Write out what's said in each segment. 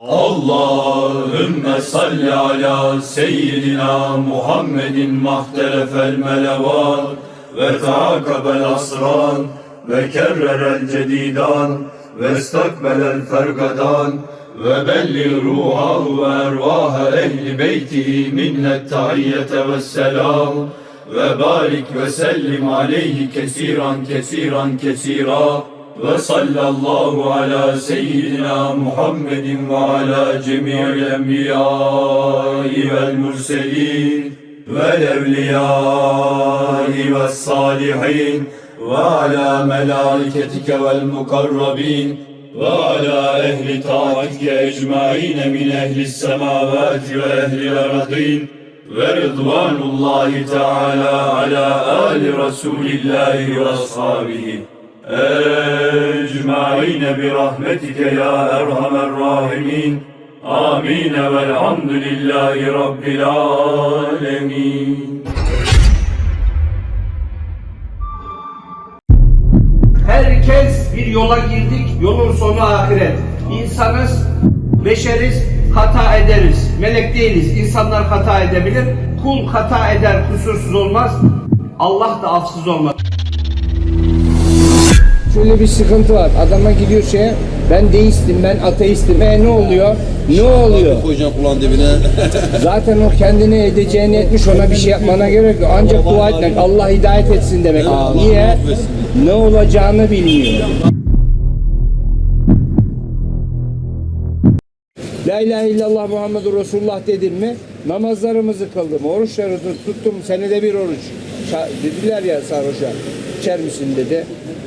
Allahümme salli ala seyyidina Muhammedin mahterefel melevat ve taakabel asran ve kerrerel cedidan ve estakbelel fergadan ve belli ruhahu ve ervaha ehli beytihi minnet tahiyyete ve selam ve barik ve sallallahu ala seyyidina Muhammedin ve ala cemi'il enbiyai vel murselin vel evliyai ve salihin ve ala melaiketike vel mukarrabin ve ala ehli taatike ecmaine min ehli semavati ve ehli ardin ve rıdvanullahi teala ala ali Resulillahi ve ashabihi ecmaine bi rahmetike ya erhamer rahimin amin velhamdülillahi rabbil alemin Herkes bir yola girdik, yolun sonu ahiret. İnsanız, beşeriz, hata ederiz. Melek değiliz, insanlar hata edebilir. Kul hata eder, kusursuz olmaz. Allah da afsız olmaz. Şöyle bir sıkıntı var. Adama gidiyor şeye ben deistim, ben ateistim. E ne oluyor? Ne oluyor? Koyacaksın kulağın dibine. Zaten o kendini edeceğini etmiş ona bir şey yapmana gerek yok. Ancak dua etmek, Allah hidayet etsin demek. Niye? Ne olacağını bilmiyor. La ilahe illallah Muhammedur Resulullah dedin mi? Namazlarımızı kıldım, oruçları tut- tuttum, senede bir oruç. Dediler ya sarhoşa, içer misin dedi.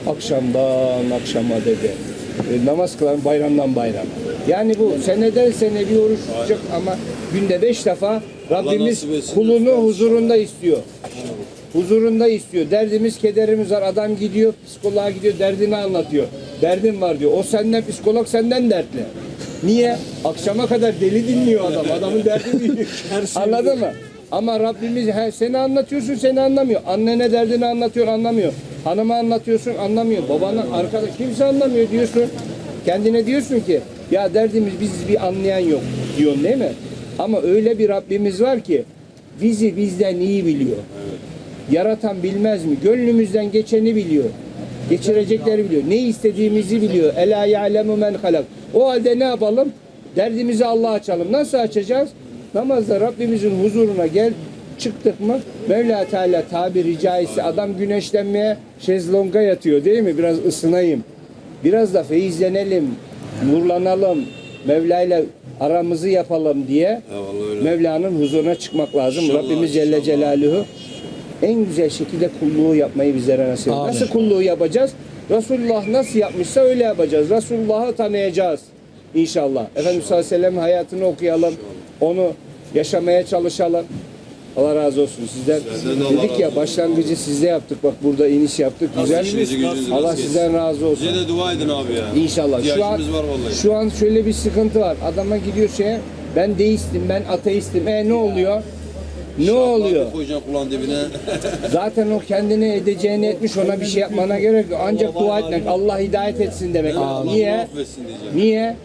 Akşamdan akşama dedi. E, namaz kılan bayramdan bayrama. Yani bu seneden sene bir oruç tutacak ama günde beş defa Rabbimiz nasip etsin kulunu lütfen. huzurunda istiyor. Huzurunda istiyor. Derdimiz, kederimiz var. Adam gidiyor, psikoloğa gidiyor, derdini anlatıyor. Derdim var diyor. O senden, psikolog senden dertli. Niye? Akşama kadar deli dinliyor adam. Adamın derdini dinliyor. Anladın mı? Ama Rabbimiz he, seni anlatıyorsun seni anlamıyor. Annene derdini anlatıyor anlamıyor. Hanıma anlatıyorsun anlamıyor. Babana arkadaş kimse anlamıyor diyorsun. Kendine diyorsun ki ya derdimiz biz bir anlayan yok diyorsun değil mi? Ama öyle bir Rabbimiz var ki bizi bizden iyi biliyor. Yaratan bilmez mi? Gönlümüzden geçeni biliyor. Geçirecekleri biliyor. Ne istediğimizi biliyor. Ela ya'lemu men halak. O halde ne yapalım? Derdimizi Allah'a açalım. Nasıl açacağız? Namazda Rabbimizin huzuruna gel. Çıktık mı? Mevla Teala tabiri caizse adam güneşlenmeye şezlonga yatıyor değil mi? Biraz ısınayım. Biraz da feyizlenelim. Nurlanalım. Mevla ile aramızı yapalım diye. Mevla'nın huzuruna çıkmak lazım. İnşallah, Rabbimiz Celle inşallah. Celaluhu en güzel şekilde kulluğu yapmayı bizlere nasip etsin. Nasıl kulluğu yapacağız? Resulullah nasıl yapmışsa öyle yapacağız. Resulullah'ı tanıyacağız inşallah. Efendimiz sallallahu aleyhi ve sellem hayatını okuyalım. Onu yaşamaya çalışalım. Allah razı olsun sizden. Sizden de Dedik razı ya olsun. başlangıcı sizde yaptık. Bak burada iniş yaptık. Güzel. işinizi gücünüzü Allah rast sizden razı olsun. Bize de dua edin abi ya. İnşallah. Şu an, İhtiyacımız var vallahi. şu an şöyle bir sıkıntı var. Adama gidiyor şeye ben deistim, ben ateistim. E ne oluyor? Ne oluyor? Koyacaksın kulağın dibine. Zaten o kendini edeceğini etmiş ona bir şey yapmana gerek yok. Ancak dua etmek, Allah hidayet etsin demek. Niye? Allah affetsin diyeceğim. Niye?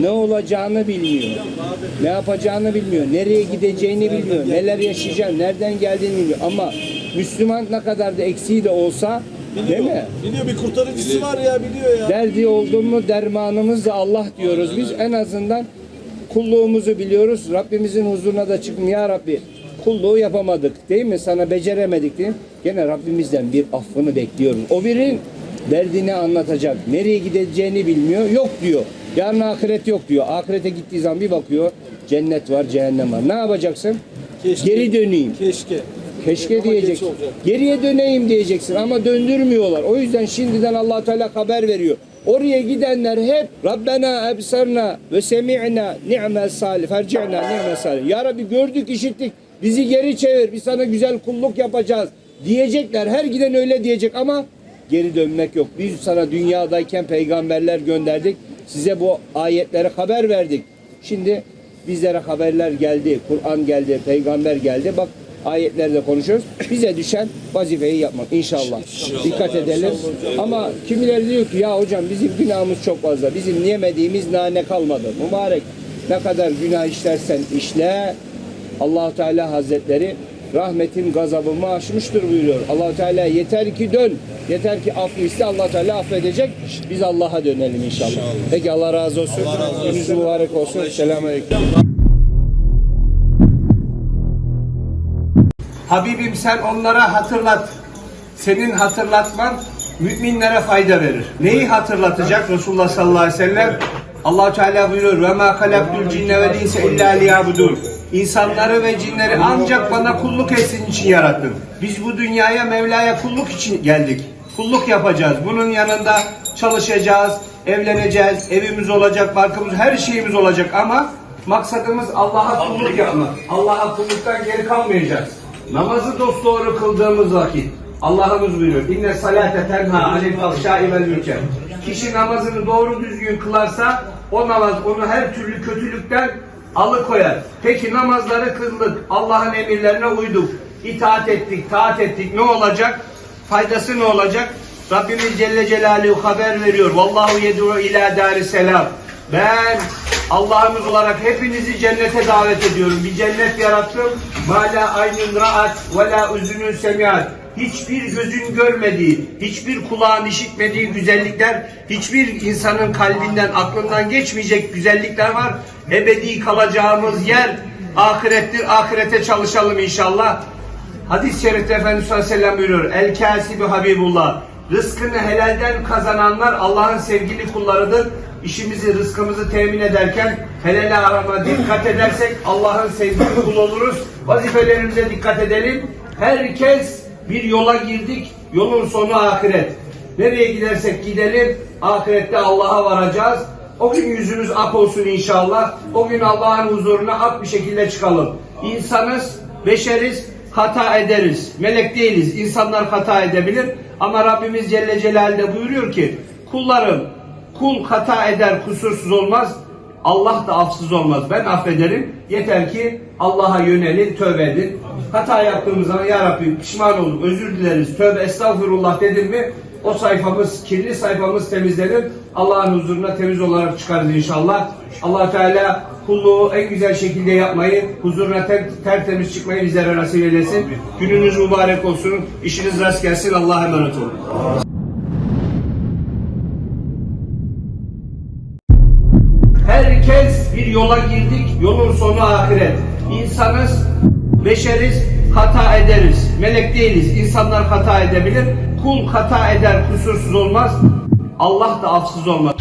Ne olacağını bilmiyor. Ne yapacağını bilmiyor. Nereye gideceğini bilmiyor. Neler yaşayacağını, nereden geldiğini bilmiyor. Ama Müslüman ne kadar da eksiği de olsa değil mi? Biliyor bir kurtarıcısı var ya biliyor ya. Derdi oldu mu dermanımız da Allah diyoruz. Biz en azından kulluğumuzu biliyoruz. Rabbimizin huzuruna da çıkın ya Rabbi. Kulluğu yapamadık değil mi? Sana beceremedik değil mi? Gene Rabbimizden bir affını bekliyoruz. O birin derdini anlatacak. Nereye gideceğini bilmiyor. Yok diyor. Yarın ahiret yok diyor. Ahirete gittiği zaman bir bakıyor. Cennet var, cehennem var. Ne yapacaksın? Keşke. Geri döneyim. Keşke. Keşke Ama diyeceksin. Geriye döneyim diyeceksin ama döndürmüyorlar. O yüzden şimdiden allah Teala haber veriyor. Oraya gidenler hep Rabbena ebsarna ve semi'na ni'mel salih ferci'na ni'mel salih. Ya Rabbi gördük işittik bizi geri çevir biz sana güzel kulluk yapacağız diyecekler. Her giden öyle diyecek ama geri dönmek yok. Biz sana dünyadayken peygamberler gönderdik. Size bu ayetlere haber verdik. Şimdi bizlere haberler geldi. Kur'an geldi, peygamber geldi. Bak ayetlerde konuşuyoruz. Bize düşen vazifeyi yapmak inşallah. Dikkat edelim. Ama kimileri diyor ki ya hocam bizim günahımız çok fazla. Bizim yemediğimiz nane kalmadı. Mübarek ne kadar günah işlersen işle allah Teala Hazretleri rahmetim gazabımı aşmıştır buyuruyor. allah Teala yeter ki dön. Yeter ki affı iste allah Teala affedecek. Biz Allah'a dönelim inşallah. Peki Allah razı olsun. Allah razı olsun. Gününüz mübarek olsun. Selamünaleyküm. Habibim sen onlara hatırlat. Senin hatırlatman müminlere fayda verir. Neyi hatırlatacak Resulullah sallallahu aleyhi ve sellem? Allah Teala buyuruyor ve ma halaktul cinne vel insa illa. İnsanları ve cinleri ancak bana kulluk etsin için yarattım. Biz bu dünyaya Mevla'ya kulluk için geldik. Kulluk yapacağız. Bunun yanında çalışacağız, evleneceğiz, evimiz olacak, barkımız, her şeyimiz olacak ama maksadımız Allah'a kulluk yapmak. Allah'a kulluktan geri kalmayacağız. Namazı dosdoğru kıldığımız vakit Allah'ımız buyuruyor. İnne salate tenha anil fahşai vel münker. Kişi namazını doğru düzgün kılarsa o namaz onu her türlü kötülükten alıkoyar. Peki namazları kıldık. Allah'ın emirlerine uyduk. itaat ettik, taat ettik. Ne olacak? Faydası ne olacak? Rabbimiz Celle Celaluhu haber veriyor. Vallahu yed'u ila daris selam. Ben Allah'ımız olarak hepinizi cennete davet ediyorum. Bir cennet yarattım. Ma la aynun ra'at ve la üzünün semiat. Hiçbir gözün görmediği, hiçbir kulağın işitmediği güzellikler, hiçbir insanın kalbinden, aklından geçmeyecek güzellikler var. Ebedi kalacağımız yer ahirettir. Ahirete çalışalım inşallah. Hadis-i şerifte Efendimiz sallallahu aleyhi ve sellem buyuruyor. El kâsibi habibullah. Rızkını helalden kazananlar Allah'ın sevgili kullarıdır. İşimizi, rızkımızı temin ederken helale arama dikkat edersek Allah'ın sevgili kul oluruz. Vazifelerimize dikkat edelim. Herkes bir yola girdik. Yolun sonu ahiret. Nereye gidersek gidelim ahirette Allah'a varacağız. O gün yüzümüz ak olsun inşallah. O gün Allah'ın huzuruna ak bir şekilde çıkalım. İnsanız, beşeriz, hata ederiz. Melek değiliz. İnsanlar hata edebilir. Ama Rabbimiz Celle Celaluhu buyuruyor ki kullarım kul hata eder kusursuz olmaz. Allah da afsız olmaz. Ben affederim. Yeter ki Allah'a yönelin, tövbe edin. Hata yaptığımız zaman ya Rabbi pişman olduk, özür dileriz, tövbe estağfurullah dedim mi o sayfamız, kirli sayfamız temizlenir. Allah'ın huzuruna temiz olarak çıkarız inşallah. allah Teala kulluğu en güzel şekilde yapmayı, huzuruna ter, tertemiz çıkmayı bizlere nasip eylesin. Gününüz mübarek olsun, işiniz rast gelsin. Allah'a emanet olun. Herkes bir yola girdik, yolun sonu ahiret. İnsanız, beşeriz, hata ederiz. Melek değiliz, insanlar hata edebilir. Kul hata eder, kusursuz olmaz. Allah da afsız olmaz.